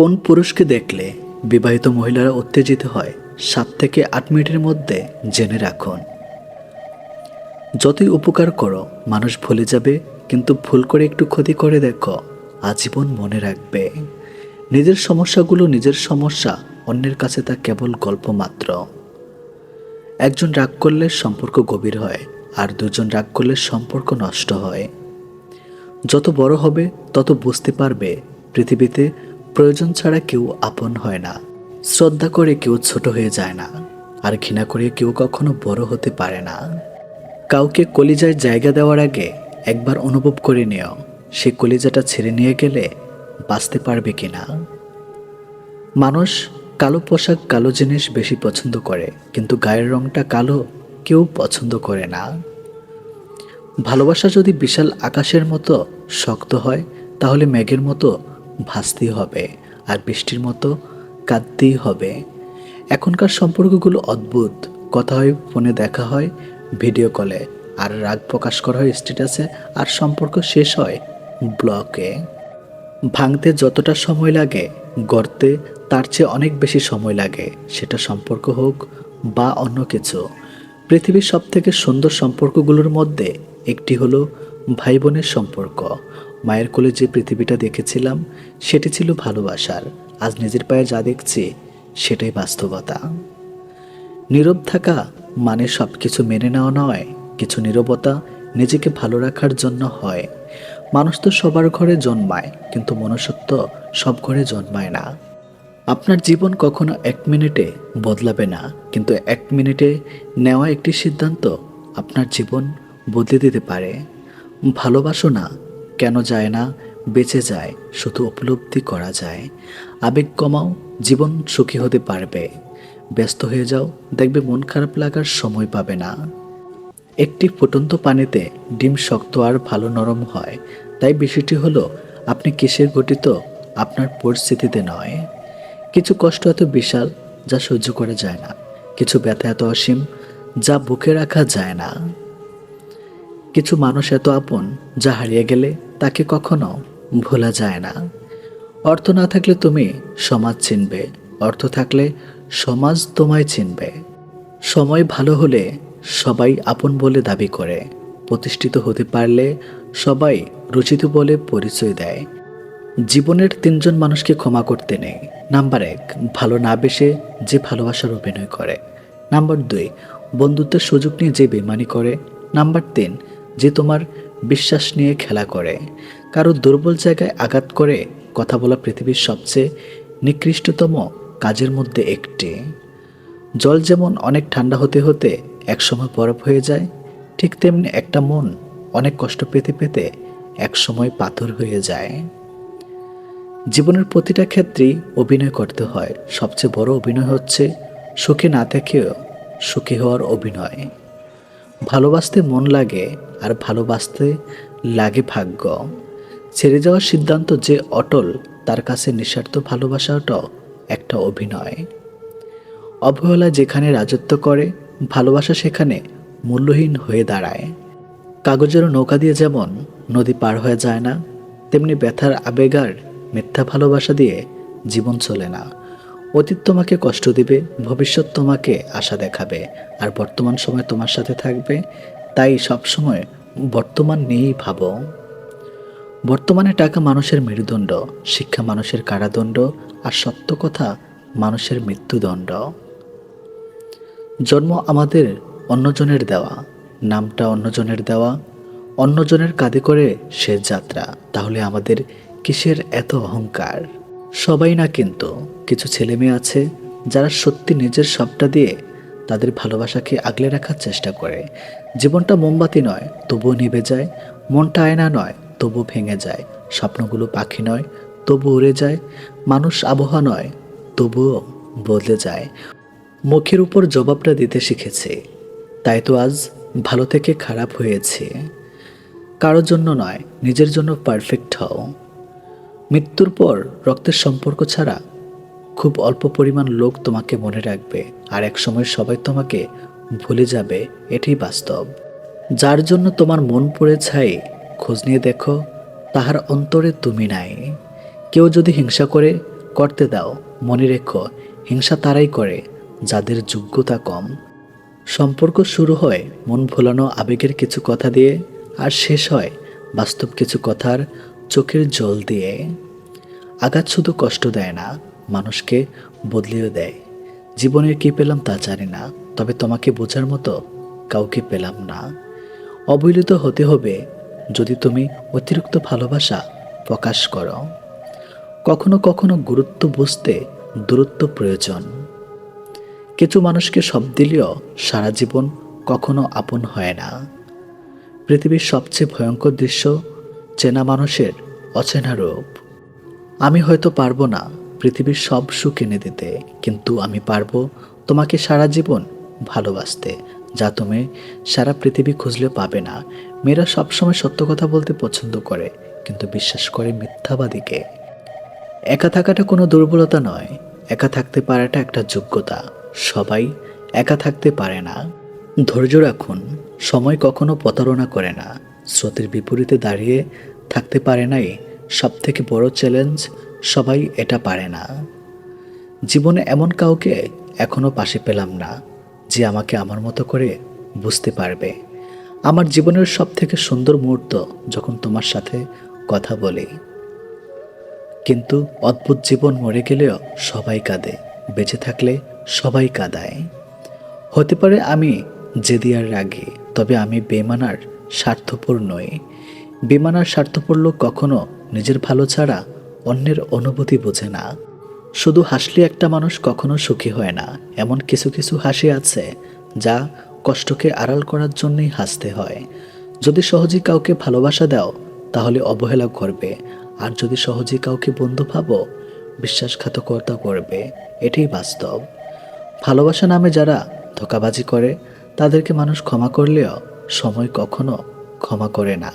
কোন পুরুষকে দেখলে বিবাহিত মহিলারা উত্তেজিত হয়, সাত থেকে আট মিনিটের মধ্যে জেনে রাখুন। যতই উপকার করো, মানুষ ভুলে যাবে, কিন্তু ভুল করে একটু ক্ষতি করে দেখো, আজীবন মনে রাখবে। নিজের সমস্যাগুলো নিজের সমস্যা, অন্যের কাছে তা কেবল গল্প মাত্র। একজন রাগ করলে সম্পর্ক গভীর হয়, আর দুজন রাগ করলে সম্পর্ক নষ্ট হয়। যত বড় হবে, তত বুঝতে পারবে পৃথিবীতে প্রয়োজন ছাড়া কেউ আপন হয় না। শ্রদ্ধা করে কেউ ছোট হয়ে যায় না, আর ঘৃণা করে কেউ কখনো বড় হতে পারে না। কাউকে কলিজায় জায়গা দেওয়ার আগে একবার অনুভব করে নিও, সে কলিজাটা ছেড়ে নিয়ে গেলে বাঁচতে পারবে কিনা। মানুষ কালো পোশাক কালো জিনিস বেশি পছন্দ করে, কিন্তু গায়ের রংটা কালো কেউ পছন্দ করে না। ভালোবাসা যদি বিশাল আকাশের মতো শক্ত হয়, তাহলে মেঘের মতো ভাসতেই হবে আর বৃষ্টির মতো কাঁদতেই হবে। এখনকার সম্পর্কগুলো অদ্ভুত। কথা হয়, ফোনে দেখা হয়, ভিডিও কলে। আর রাগ প্রকাশ করা হয় স্ট্যাটাসে, আর সম্পর্ক শেষ হয় ব্লকে। ভাঙতে যতটা সময় লাগে, গড়তে তার চেয়ে অনেক বেশি সময় লাগে। সেটা সম্পর্ক হোক বা অন্য কিছু। পৃথিবীর সবথেকে সুন্দর সম্পর্কগুলোর মধ্যে একটি হলো ভাই বোনের সম্পর্ক। মায়ের কোলে যে পৃথিবীটা দেখেছিলাম, সেটি ছিল ভালোবাসার। আজ নিজের পায়ে যা দেখছি, সেটাই বাস্তবতা। নীরব থাকা মানে সব কিছু মেনে নেওয়া নয়, কিছু নীরবতা নিজেকে ভালো রাখার জন্য হয়। মানুষ তো সবার ঘরে জন্মায়, কিন্তু মনুষ্যত্ব সব ঘরে জন্মায় না। আপনার জীবন কখনো এক মিনিটে বদলাবে না, কিন্তু এক মিনিটে নেওয়া একটি সিদ্ধান্ত আপনার জীবন বদলে দিতে পারে। ভালোবাসো না কেন যায় না? বেঁচে যায়, শুধু উপলব্ধি করা যায়। আবেগ কমাও, জীবন সুখী হতে পারবে। ব্যস্ত হয়ে যাও, দেখবে মন খারাপ লাগার সময় পাবে না। একটি ফুটন্ত পানিতে ডিম শক্ত আর ভালো নরম হয়, তাই বিষয়টি হলো, আপনি কিসের গঠিত? আপনার পরিস্থিতিতে নয়। কিছু কষ্ট এত বিশাল, যা সহ্য করা যায় না। কিছু ব্যথা এত অসীম, যা বুকে রাখা যায় না। কিছু মানুষ এত আপন, যা হারিয়ে গেলে তাকে কখনো ভোলা যায় না। অর্থ না থাকলে তুমি সমাজ চিনবে, অর্থ থাকলে সমাজ তোমায় চিনবে। সময় ভালো হলে সবাই আপন বলে দাবি করে, প্রতিষ্ঠিত হতে পারলে সবাই রচিত বলে পরিচয় দেয়। জীবনের তিনজন মানুষকে ক্ষমা করতে নেই। নাম্বার এক, ভালো না বেসে যে ভালোবাসার অভিনয় করে। নাম্বার দুই, বন্ধুত্বের সুযোগ নিয়ে যে বেমানি করে। নাম্বার তিন যে তোমার বিশ্বাস নিয়ে খেলা করে, কারও দুর্বল জায়গায় আঘাত করে কথা বলা পৃথিবীর সবচেয়ে নিকৃষ্টতম কাজের মধ্যে একটি। জল যেমন অনেক ঠান্ডা হতে হতে একসময় বরফ হয়ে যায়, ঠিক তেমনি একটা মন অনেক কষ্ট পেতে পেতে একসময় পাথর হয়ে যায়। জীবনের প্রতিটা ক্ষেত্রেই অভিনয় করতে হয়। সবচেয়ে বড় অভিনয় হচ্ছে সুখে না থেকেও সুখী হওয়ার অভিনয়। ভালোবাসতে মন লাগে আর ভালোবাসতে লাগে ভাগ্য। ছেড়ে যাওয়ার সিদ্ধান্ত যে অটল, তার কাছে নিঃস্বার্থ ভালোবাসাটাও একটা অভিনয়। অবহেলা যেখানে রাজত্ব করে, ভালোবাসা সেখানে মূল্যহীন হয়ে দাঁড়ায়। কাগজের নৌকা দিয়ে যেমন নদী পার হয়ে যায় না, তেমনি ব্যথার আবেগার মিথ্যা ভালোবাসা দিয়ে জীবন চলে না। অতীত তোমাকে কষ্ট দিবে, ভবিষ্যৎ তোমাকে আশা দেখাবে, আর বর্তমান সময় তোমার সাথে থাকবে তাই সবসময় বর্তমান নিয়েই ভাবো। বর্তমানে টাকা মানুষের মেরুদণ্ড, শিক্ষা মানুষের কারাদণ্ড, আর সত্য কথা মানুষের মৃত্যুদণ্ড। জন্ম আমাদের অন্যজনের দেওয়া, নামটা অন্যজনের দেওয়া, অন্যজনের কাঁধে করে শেষ যাত্রা। তাহলে আমাদের কিসের এত অহংকার? সবাই না কিন্তু, কিছু ছেলে মেয়ে আছে যারা সত্যি নিজের সবটা দিয়ে তাদের ভালোবাসাকে আগলে রাখার চেষ্টা করে। জীবনটা মোমবাতি নয়, তবুও নিভে যায়। মনটা আয়না নয় তবু ভেঙে যায়। স্বপ্নগুলো পাখি নয় তবু উড়ে যায়। মানুষ আবহাওয়া নয়, তবুও বদলে যায়। মুখের উপর জবাবটা দিতে শিখেছে। তাই তো আজ ভালো থেকে খারাপ হয়েছে। কারোর জন্য নয়, নিজের জন্য পারফেক্ট হও। মৃত্যুর পর রক্তের সম্পর্ক ছাড়া খুব অল্প পরিমাণ লোক তোমাকে মনে রাখবে। আর এক সময় সবাই তোমাকে ভুলে যাবে এটাই বাস্তব। যার জন্য তোমার মন পড়ে ছাই, খোঁজ নিয়ে দেখো, তাহার অন্তরে তুমি নাই। কেউ যদি হিংসা করে, করতে দাও, মনে রেখো, হিংসা তারাই করে, যাদের যোগ্যতা কম। সম্পর্ক শুরু হয় মন ভোলানো আবেগের কিছু কথা দিয়ে, আর শেষ হয় বাস্তব কিছু কথার চোখের জল দিয়ে। আঘাত শুধু কষ্ট দেয় না, মানুষকে বদলিয়ে দেয়। জীবনের কি পেলাম তা জানি না। তবে তোমাকে বোঝার মতো কাউকে পেলাম না। অবহেলিত হতে হবে যদি তুমি অতিরিক্ত ভালোবাসা প্রকাশ করো। কখনো কখনো গুরুত্ব বুঝতে দূরত্ব প্রয়োজন। কিছু মানুষকে সব দিলেও সারা জীবন কখনো আপন হয় না। পৃথিবীর সবচেয়ে ভয়ঙ্কর দৃশ্য চেনা মানুষের অচেনা রূপ। আমি হয়তো পারব না পৃথিবীর সব সুখ এনে দিতে, কিন্তু আমি পারব তোমাকে সারা জীবন ভালোবাসতে, যা তুমি সারা পৃথিবী খুঁজলেও পাবে না। মেয়েরা সবসময় সত্য কথা বলতে পছন্দ করে, কিন্তু বিশ্বাস করে মিথ্যাবাদীকে। একা থাকাটা কোনো দুর্বলতা নয়। একা থাকতে পারাটা একটা যোগ্যতা। সবাই একা থাকতে পারে না। ধৈর্য রাখুন। সময় কখনো প্রতারণা করে না। স্রোতের বিপরীতে দাঁড়িয়ে থাকতে পারে নাই। সব থেকে বড় চ্যালেঞ্জ সবাই এটা পারে না। জীবনে এমন কাউকে এখনও পাশে পেলাম না। যে আমাকে আমার মতো করে বুঝতে পারবে। আমার জীবনের সব থেকে সুন্দর মুহূর্ত যখন তোমার সাথে কথা বলি। কিন্তু অদ্ভুত জীবন মরে গেলেও সবাই কাঁদে, বেঁচে থাকলে সবাই কাঁদায়। হতে পারে আমি জেদিয়ার রাগী, তবে আমি বেমানার স্বার্থপর নই। বেমানার স্বার্থপর লোক কখনো নিজের ভালো ছাড়া অন্যের অনুভূতি বোঝে না। শুধু হাসলে একটা মানুষ কখনো সুখী হয় না। এমন কিছু কিছু হাসি আছে, যা কষ্টকে আড়াল করার জন্যই হাসতে হয়। যদি সহজে কাউকে ভালোবাসা দাও, তাহলে অবহেলা করবে। আর যদি সহজে কাউকে বন্ধু ভাবো, বিশ্বাসঘাতকতা করবে। এটাই বাস্তব। ভালোবাসা নামে যারা ধোকাবাজি করে, তাদেরকে মানুষ ক্ষমা করলেও সময় কখনো ক্ষমা করে না।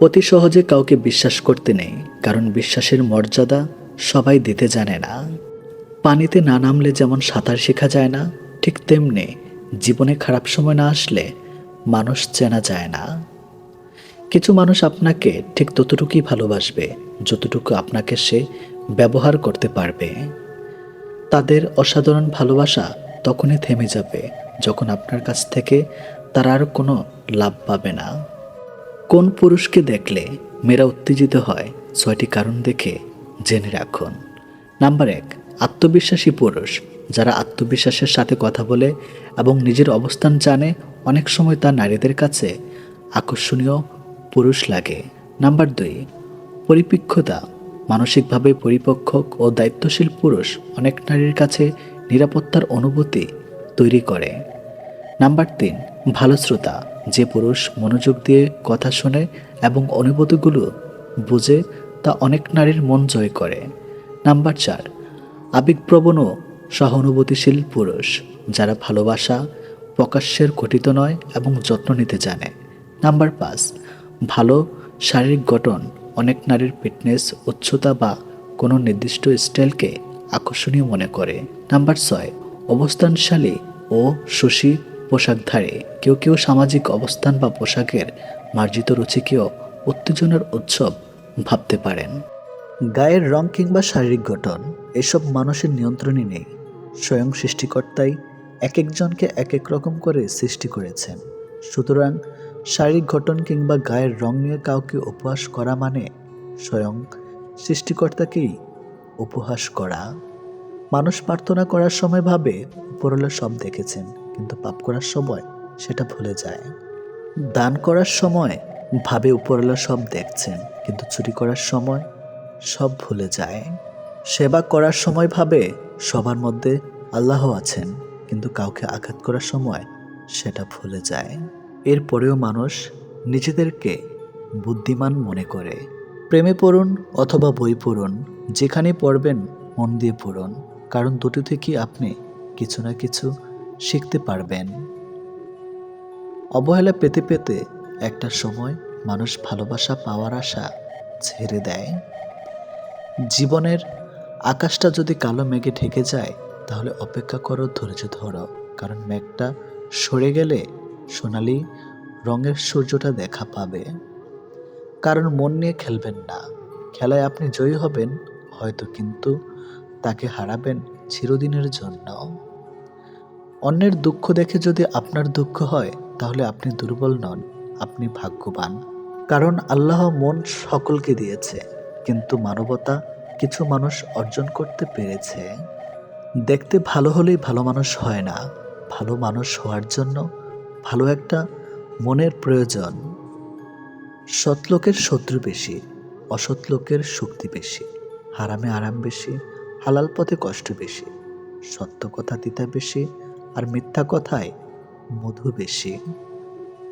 অতি সহজে কাউকে বিশ্বাস করতে নেই, কারণ বিশ্বাসের মর্যাদা সবাই দিতে জানে না। পানিতে না নামলে যেমন সাঁতার শেখা যায় না, ঠিক তেমনি জীবনে খারাপ সময় না আসলে মানুষ চেনা যায় না। কিছু মানুষ আপনাকে ঠিক ততটুকুই ভালোবাসবে, যতটুকু আপনাকে সে ব্যবহার করতে পারবে। তাদের অসাধারণ ভালোবাসা তখনই থেমে যাবে, যখন আপনার কাছ থেকে তারা আর কোনো লাভ পাবে না। কোন পুরুষকে দেখলে মেয়েরা উত্তেজিত হয়, ছয়টি কারণ দেখে জেনে রাখুন। নাম্বার এক, আত্মবিশ্বাসী পুরুষ। যারা আত্মবিশ্বাসের সাথে কথা বলে এবং নিজের অবস্থান জানে, অনেক সময় তা নারীদের কাছে আকর্ষণীয় পুরুষ লাগে। নাম্বার দুই, পরিপক্কতা। মানসিকভাবে পরিপক্ক ও দায়িত্বশীল পুরুষ অনেক নারীর কাছে নিরাপত্তার অনুভূতি তৈরি করে। নাম্বার তিন, ভালো শ্রোতা। যে পুরুষ মনোযোগ দিয়ে কথা শোনে এবং অনুভূতিগুলো বুঝে তা অনেক নারীর মন জয় করে। নাম্বার চার আবেগপ্রবণ ও সহানুভূতিশীল পুরুষ, যারা ভালোবাসা প্রকাশ্যের গঠিত নয় এবং যত্ন নিতে জানে। নাম্বার পাঁচ, ভালো শারীরিক গঠন অনেক নারীর ফিটনেস, উচ্চতা বা কোনো নির্দিষ্ট স্টাইলকে আকর্ষণীয় মনে করে। নাম্বার ছয়, অবস্থানশালী ও সুশী পোশাকধারী। কেউ কেউ সামাজিক অবস্থান বা পোশাকের মার্জিত রুচিকেও উত্তেজনার উৎসব ভাবতে পারেন। গায়ের রং কিংবা শারীরিক গঠন, এসব মানুষের নিয়ন্ত্রণে নেই। স্বয়ং সৃষ্টিকর্তাই এক একজনকে এক এক রকম করে সৃষ্টি করেছেন। সুতরাং শারীরিক গঠন কিংবা গায়ের রং নিয়ে কাউকে উপহাস করা মানে স্বয়ং সৃষ্টিকর্তাকেই উপহাস করা। মানুষ প্রার্থনা করার সময় ভাবে, উপরওয়ালা সব দেখেছেন, কিন্তু পাপ করার সময় সেটা ভুলে যায়। দান করার সময় ভাবে, উপরওয়ালা সব দেখছেন। কিন্তু চুরি করার সময় সব ভুলে যায়। সেবা করার সময় ভাবে সবার মধ্যে আল্লাহ আছেন, কিন্তু কাউকে আঘাত করার সময় সেটা ভুলে যায়। এরপরেও মানুষ নিজেদেরকে বুদ্ধিমান মনে করে। প্রেমে পড়ুন অথবা বই পড়ুন, যেখানে পড়বেন মন দিয়ে পড়ুন, কারণ দুটো থেকে আপনি কিছু না কিছু শিখতে পারবেন। অবহেলা পেতে পেতে একটা সময় মানুষ ভালোবাসা পাওয়ার আশা ছেড়ে দেয়। জীবনের আকাশটা যদি কালো মেঘে ঢেকে যায়, তাহলে অপেক্ষা করো ধৈর্য ধরো, কারণ মেঘটা সরে গেলে সোনালি রঙের সূর্যটা দেখা পাবে। কারণ মন নিয়ে খেলবেন না। খেলায় আপনি জয়ী হবেন, হয়তো কিন্তু তাকে হারাবেন চিরদিনের জন্য। অন্যের দুঃখ দেখে যদি আপনার দুঃখ হয়, তাহলে আপনি দুর্বল নন, আপনি ভাগ্যবান। কারণ আল্লাহ মন সকলকে দিয়েছে, কিন্তু মানবতা কিছু মানুষ অর্জন করতে পেরেছে। দেখতে ভালো হলেই ভালো মানুষ হয় না। ভালো মানুষ হওয়ার জন্য ভালো একটা মনের প্রয়োজন। সৎ লোকের শত্রু বেশি, অসৎ লোকের শক্তি বেশি, হারামে আরাম বেশি, হালাল পথে কষ্ট বেশি, সত্য কথা তিতা বেশি, আর মিথ্যা কথায় মধু বেশি।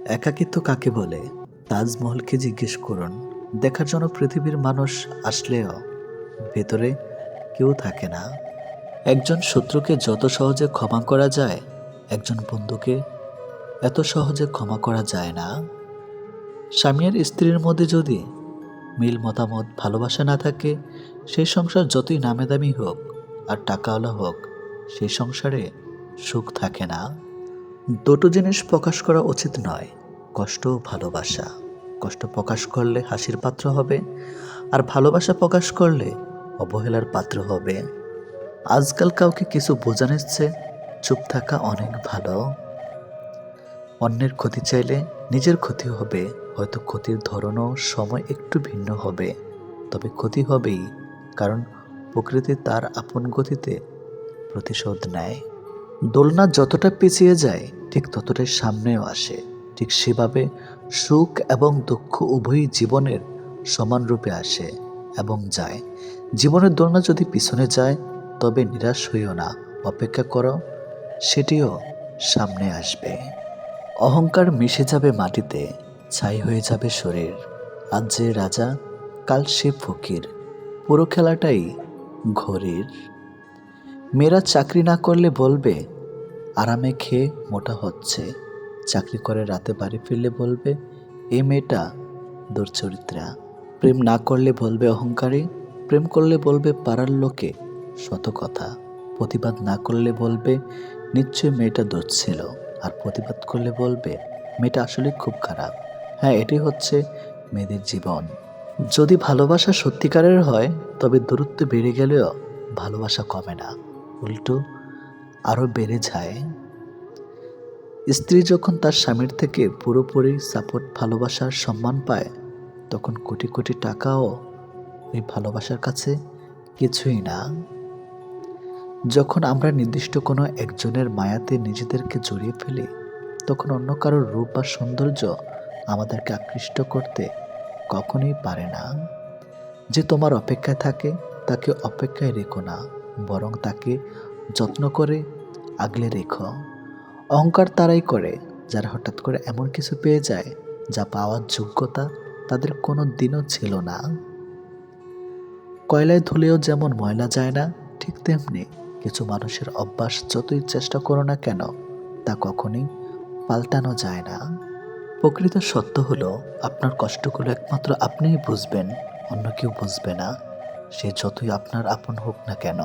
একাকিত্ব কাকে বলে? তাজমহলকে জিজ্ঞেস করুন। দেখার জন্য পৃথিবীর মানুষ আসলেও ভেতরে কেউ থাকে না। একজন শত্রুকে যত সহজে ক্ষমা করা যায়, একজন বন্ধুকে এত সহজে ক্ষমা করা যায় না। স্বামী আর স্ত্রীর মধ্যে যদি মিল মতামত, ভালোবাসা না থাকে, সেই সংসার যতই নামে দামি হোক আর টাকাওয়ালা হোক, সেই সংসারে সুখ থাকে না। দুটো জিনিস প্রকাশ করা উচিত নয়। কষ্ট ভালোবাসা। কষ্ট প্রকাশ করলে হাসির পাত্র হবে, আর ভালোবাসা প্রকাশ করলে অবহেলার পাত্র হবে। আজকাল কাউকে কিছু বোঝানোর চেয়ে চুপ থাকা অনেক ভালো। অন্যের ক্ষতি চাইলে নিজের ক্ষতি হবে, হয়তো ক্ষতির ধরনও সময় একটু ভিন্ন হবে। তবে ক্ষতি হবেই, কারণ প্রকৃতি তার আপন গতিতে প্রতিশোধ নেয়। দোলনা যতটা পিছিয়ে যায়, ঠিক ততটাই সামনেও আসে। ঠিক সেভাবে সুখ এবং দুঃখ উভয়ই জীবনের সমান রূপে আসে এবং যায়। জীবনের দোলনা যদি পিছনে যায়, তবে নিরাশ হইও না, অপেক্ষা করো, সেটিও সামনে আসবে। অহংকার মিশে যাবে মাটিতে, ছাই হয়ে যাবে শরীর। আজ যে রাজা, কাল সে ফকির, পুরো খেলাটাই ঘড়ির মেয়েরা চাকরি না করলে বলবে, আরামে খেয়ে মোটা হচ্ছে। চাকরি করে রাতে বাড়ি ফিরলে বলবে, এ মেয়েটা দুর্চরিত্রা। প্রেম না করলে বলবে অহংকারী, প্রেম করলে বলবে পাড়ার লোকে শত কথা। প্রতিবাদ না করলে বলবে, নিশ্চয়ই মেয়েটা দোষ ছিল। আর প্রতিবাদ করলে বলবে, মেয়েটা আসলে খুব খারাপ। হ্যাঁ এটি হচ্ছে মেয়েদের জীবন। যদি ভালোবাসা সত্যিকারের হয়, তবে দূরত্ব বেড়ে গেলেও ভালোবাসা কমে না। উল্টো আরও বেড়ে যায়। স্ত্রী যখন তার স্বামীর থেকে পুরোপুরি সাপোর্ট ভালোবাসার সম্মান পায়, তখন কোটি কোটি টাকাও ওই ভালোবাসার কাছে কিছুই না। যখন আমরা নির্দিষ্ট কোনো একজনের মায়াতে নিজেদেরকে জড়িয়ে ফেলি, তখন অন্য কারোর রূপ বা সৌন্দর্য আমাদেরকে আকৃষ্ট করতে কখনোই পারে না। যে তোমার অপেক্ষায় থাকে, তাকে অপেক্ষায় রেখো না, বরং তাকে যত্ন করে আগলে রেখো। অহংকার তারাই করে, যারা হঠাৎ করে এমন কিছু পেয়ে যায়, যা পাওয়ার যোগ্যতা তাদের কোনো দিনও ছিল না। কয়লায় ধুলেও যেমন ময়লা যায় না, ঠিক তেমনি কিছু মানুষের অভ্যাস যতই চেষ্টা করো না কেন, তা কখনোই পাল্টানো যায় না। প্রকৃত সত্য হলো, আপনার কষ্টগুলো একমাত্র আপনিই বুঝবেন, অন্য কেউ বুঝবে না। সে যতই আপনার আপন হোক না কেন।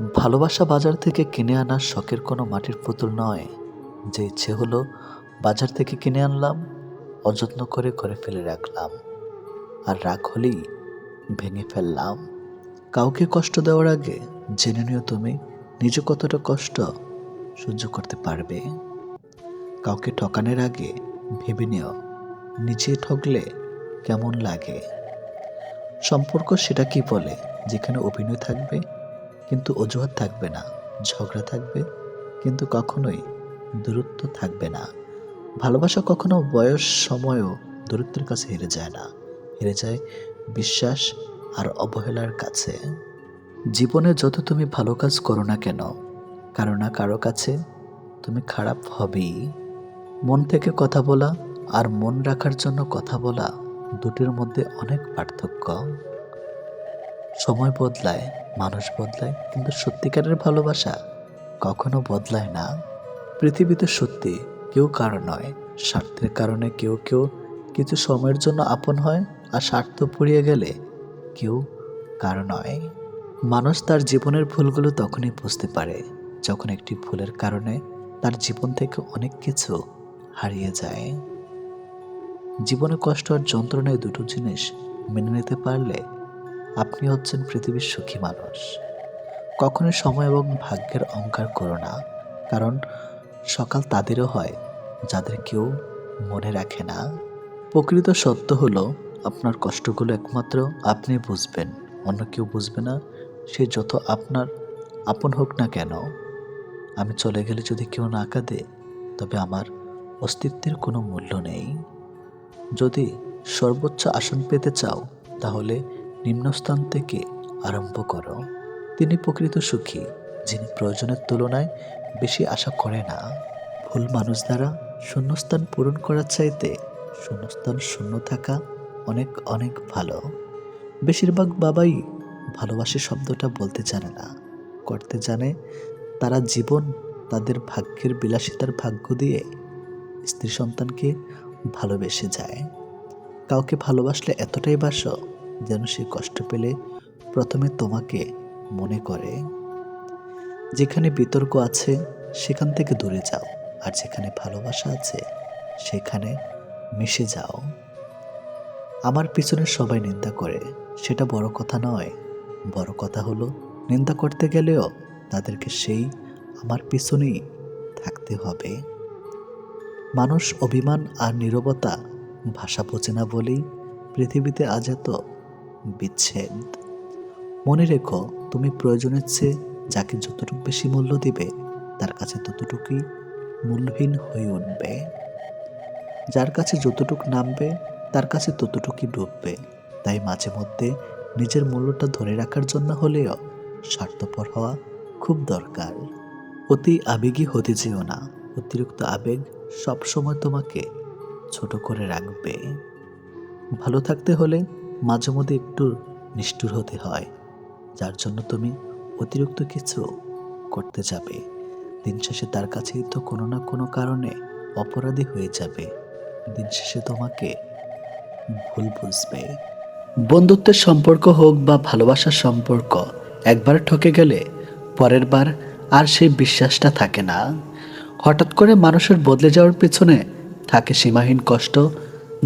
ভালোবাসা বাজার থেকে কিনে আনা শখের কোনো মাটির পুতুল নয়। যে ইচ্ছে হলো বাজার থেকে কিনে আনলাম, অযত্ন করে করে ফেলে রাখলাম। আর রাগ হলেই ভেঙে ফেললাম। কাউকে কষ্ট দেওয়ার আগে জেনে নিও তুমি নিজে কতটা কষ্ট সহ্য করতে পারবে। কাউকে ঠকানোর আগে ভেবে নিও নিজে ঠকলে কেমন লাগে। সম্পর্ক সেটা কি বলে? যেখানে অভিনয় থাকবে কিন্তু অজুহাত থাকবে না, ঝগড়া থাকবে, কিন্তু কখনোই দূরত্ব থাকবে না। ভালোবাসা কখনো বয়স, সময়ও দূরত্বের কাছে হেরে যায় না, হেরে যায় বিশ্বাস আর অবহেলার কাছে। জীবনে যত তুমি ভালো কাজ করো না কেন, কারও না কারও কাছে তুমি খারাপ হবেই। মন থেকে কথা বলা আর মন রাখার জন্য কথা বলা দুটির মধ্যে অনেক পার্থক্য। সময় বদলায়, মানুষ বদলায়, কিন্তু সত্যিকারের ভালোবাসা কখনো বদলায় না। পৃথিবীতে সত্যি কেউ কারও নয়, স্বার্থের কারণে কেউ কেউ কিছু সময়ের জন্য আপন হয় আর স্বার্থ পুড়িয়ে গেলে কেউ কারও নয়। মানুষ তার জীবনের ভুলগুলো তখনই বুঝতে পারে, যখন একটি ভুলের কারণে তার জীবন থেকে অনেক কিছু হারিয়ে যায়। জীবনে কষ্ট আর যন্ত্রণায় দুটো জিনিস মেনে নিতে পারলে আপনি হচ্ছেন পৃথিবীর সুখী মানুষ। কখনোই সময় এবং ভাগ্যের অহংকার করো না, কারণ সকাল তাদেরও হয় যাদের কেউ মনে রাখে না। প্রকৃত সত্য হলো, আপনার কষ্টগুলো একমাত্র আপনি বুঝবেন, অন্য কেউ বুঝবে না, সে যত আপনার আপন হোক না কেন। আমি চলে গেলে যদি কেউ না কাঁদে, তবে আমার অস্তিত্বের কোনো মূল্য নেই। যদি সর্বোচ্চ আসন পেতে চাও, তাহলে নিম্নস্থান থেকে আরম্ভ করো। তিনি প্রকৃত সুখী, যিনি প্রয়োজনের তুলনায় বেশি আশা করে না। ভুল মানুষ দ্বারা শূন্যস্থান পূরণ করার চাইতে শূন্যস্থান শূন্য থাকা অনেক অনেক ভালো। বেশিরভাগ বাবাই ভালোবাসে শব্দটা বলতে জানে না, করতে জানে তারা জীবন তাদের ভাগ্যের বিলাসিতার ভাগ্য দিয়ে স্ত্রী সন্তানকে ভালোবেসে যায়। কাউকে ভালোবাসলে এতটাই বাসো যেন সে কষ্ট পেলে প্রথমে তোমাকে মনে করে। যেখানে বিতর্ক আছে, সেখান থেকে দূরে যাও, আর যেখানে ভালোবাসা আছে, সেখানে মিশে যাও। আমার পিছনে সবাই নিন্দা করে, সেটা বড় কথা নয়। বড় কথা হলো, নিন্দা করতে গেলেও তাদেরকে সেই আমার পিছনেই থাকতে হবে। মানুষ অভিমান আর নীরবতা ভাষা বোঝে না বলেই পৃথিবীতে আজ এত বিচ্ছেদ। মনে রেখো, তুমি প্রয়োজনের চেয়ে যাকে যতটুকু বেশি মূল্য দিবে, তার কাছে ততটুকুই মূল্যহীন হয়ে উঠবে। যার কাছে যতটুকু নামবে, তার কাছে ততটুকুই ডুববে। তাই মাঝে মধ্যে নিজের মূল্যটা ধরে রাখার জন্য হলেও স্বার্থপর হওয়া খুব দরকার। অতি আবেগী হতে যেও না। অতিরিক্ত আবেগ সবসময় তোমাকে ছোট করে রাখবে। ভালো থাকতে হলে মাঝে মধ্যে একটু নিষ্ঠুর হতে হয়। যার জন্য তুমি অতিরিক্ত কিছু করতে যাবে। দিন শেষে তার কাছেই তো কোনো না কোনো কারণে অপরাধী হয়ে যাবে। দিন শেষে তোমাকে ভুল বুঝবে। বন্ধুত্বের সম্পর্ক হোক বা ভালোবাসার সম্পর্ক, একবার ঠকে গেলে পরের বার আর সেই বিশ্বাসটা থাকে না। হঠাৎ করে মানুষের বদলে যাওয়ার পেছনে থাকে সীমাহীন কষ্ট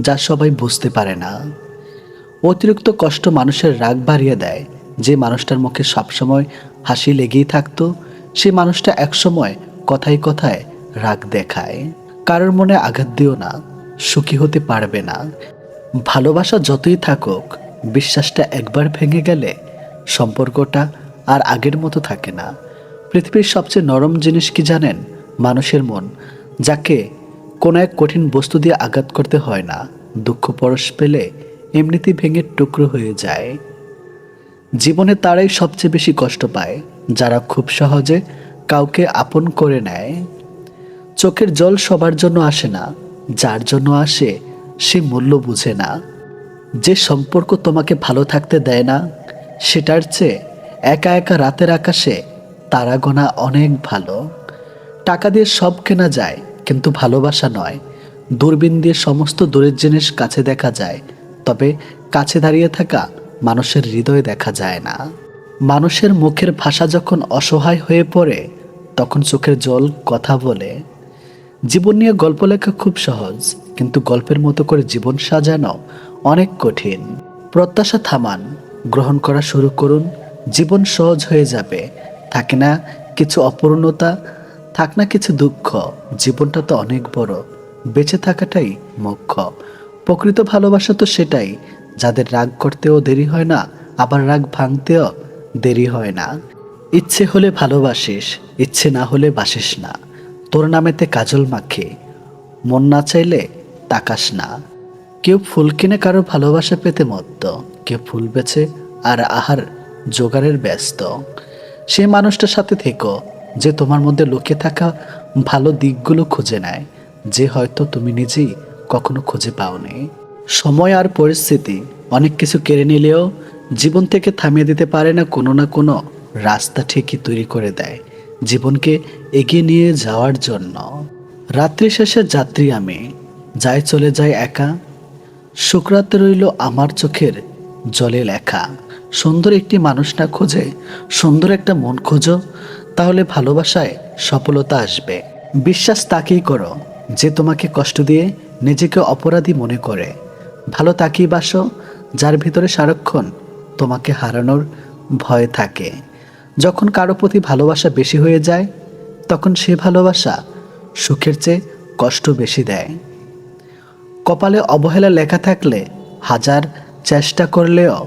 যা সবাই বুঝতে পারে না। অতিরিক্ত কষ্ট মানুষের রাগ বাড়িয়ে দেয়। যে মানুষটার মুখে সবসময় হাসি লেগেই থাকতো, সে মানুষটা একসময় কথায় কথায় রাগ দেখায়। কারোর মনে আঘাত দিও না, সুখী হতে পারবে না। ভালোবাসা যতই থাকুক, বিশ্বাসটা একবার ভেঙে গেলে সম্পর্কটা আর আগের মতো থাকে না। পৃথিবীর সবচেয়ে নরম জিনিস কি জানেন? মানুষের মন, যাকে কোনো এক কঠিন বস্তু দিয়ে আঘাত করতে হয় না। দুঃখ পরশ পেলে এমনিতেই ভেঙে টুকরো হয়ে যায়। জীবনে তারাই সবচেয়ে বেশি কষ্ট পায়, যারা খুব সহজে কাউকে আপন করে নেয়। চোখের জল সবার জন্য আসে না, যার জন্য আসে সে মূল্য বুঝে না। যে সম্পর্ক তোমাকে ভালো থাকতে দেয় না, সেটার চেয়ে একা একা রাতের আকাশে তারা গোনা অনেক ভালো। টাকা দিয়ে সব কেনা যায়, কিন্তু ভালোবাসা নয়। দূরবীন দিয়ে সমস্ত দূরের জিনিস কাছে দেখা যায় তবে কাছে দাঁড়িয়ে থাকা মানুষের হৃদয় দেখা যায় না। মানুষের মুখের ভাষা যখন অসহায় হয়ে পড়ে, তখন চোখের জল কথা বলে। জীবন নিয়ে গল্প লেখা খুব সহজ, কিন্তু গল্পের মতো করে জীবন সাজানো অনেক কঠিন। প্রত্যাশা থামান, গ্রহণ করা শুরু করুন, জীবন সহজ হয়ে যাবে। থাকে না কিছু অপূর্ণতা, থাক না কিছু দুঃখ, জীবনটা তো অনেক বড়, বেঁচে থাকাটাই মুখ্য। প্রকৃত ভালোবাসা তো সেটাই। যাদের রাগ করতেও দেরি হয় না, আবার রাগ ভাঙতেও দেরি হয় না। ইচ্ছে হলে ভালোবাসিস, ইচ্ছে না হলে বাসিস না। তোর নামেতে কাজল মাখে, মন না চাইলে তাকাস না। কেউ ফুল কিনে কারও ভালোবাসা পেতে মত্ত, কেউ ফুল বেছে আর আহার জোগাড়ের ব্যস্ত। সে মানুষটার সাথে থেকো, যে তোমার মধ্যে লুকিয়ে থাকা ভালো দিকগুলো খুঁজে নেয়, যে হয়তো তুমি নিজেই কখনো খুঁজে পাওনি। সময় আর পরিস্থিতি, অনেক কিছু কেড়ে নিলেও জীবন থেকে থামিয়ে দিতে পারে না কোনো না কোনো রাস্তা ঠিকই তৈরি করে দেয় জীবনকে এগিয়ে নিয়ে যাওয়ার জন্য। রাত্রি শেষে যাত্রী আমি, যাই চলে যাই একা। শুক্রাতে রইল আমার চোখের জলে লেখা। সুন্দর একটি মানুষ না খোঁজে, সুন্দর একটা মন খোঁজো, তাহলে ভালোবাসায় সফলতা আসবে। বিশ্বাস তাকেই করো। যে তোমাকে কষ্ট দিয়ে নিজেকে অপরাধী মনে করে। ভালো তাকিয়ে বাসো, যার ভিতরে সারাক্ষণ তোমাকে হারানোর ভয় থাকে। যখন কারও প্রতি ভালোবাসা বেশি হয়ে যায়, তখন সে ভালোবাসা সুখের চেয়ে কষ্ট বেশি দেয়। কপালে অবহেলা লেখা থাকলে হাজার চেষ্টা করলেও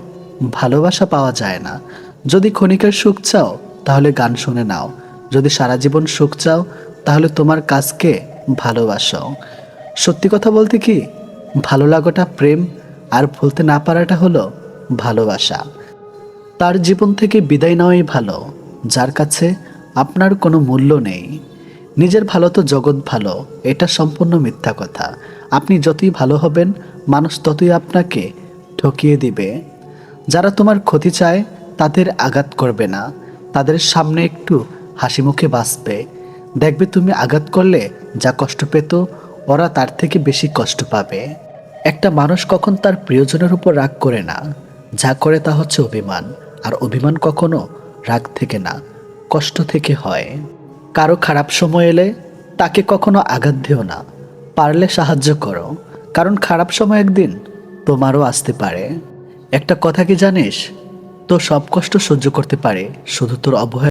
ভালোবাসা পাওয়া যায় না। যদি ক্ষণিকের সুখ চাও, তাহলে গান শুনে নাও। যদি সারা জীবন সুখ চাও, তাহলে তোমার কাজকে ভালোবাসো সত্যি কথা বলতে কি, ভালো লাগাটা প্রেম আর ভুলতে না পারাটা হলো ভালোবাসা। তার জীবন থেকে বিদায় নেওয়াই ভালো, যার কাছে আপনার কোনো মূল্য নেই। নিজের ভালো তো জগৎ ভালো, এটা সম্পূর্ণ মিথ্যা কথা। আপনি যতই ভালো হবেন, মানুষ ততই আপনাকে ঠকিয়ে দিবে। যারা তোমার ক্ষতি চায়, তাদের আঘাত করবে না। তাদের সামনে একটু হাসি মুখে বাঁচবে। দেখবে তুমি আঘাত করলে যা কষ্ট পেত, ওরা তার থেকে বেশি কষ্ট পাবে। একটা মানুষ কখন তার প্রিয়জনের উপর রাগ করে না। যা করে তা হচ্ছে অভিমান, আর অভিমান কখনো রাগ থেকে না, কষ্ট থেকে হয়। কারও খারাপ সময় এলে তাকে কখনো আঘাত দিও না, পারলে সাহায্য করো, কারণ খারাপ সময় একদিন তোমারও আসতে পারে। একটা কথা কি জানিস? তো সব কষ্ট সহ্য করতে পারে, শুধু তোর অবহেলা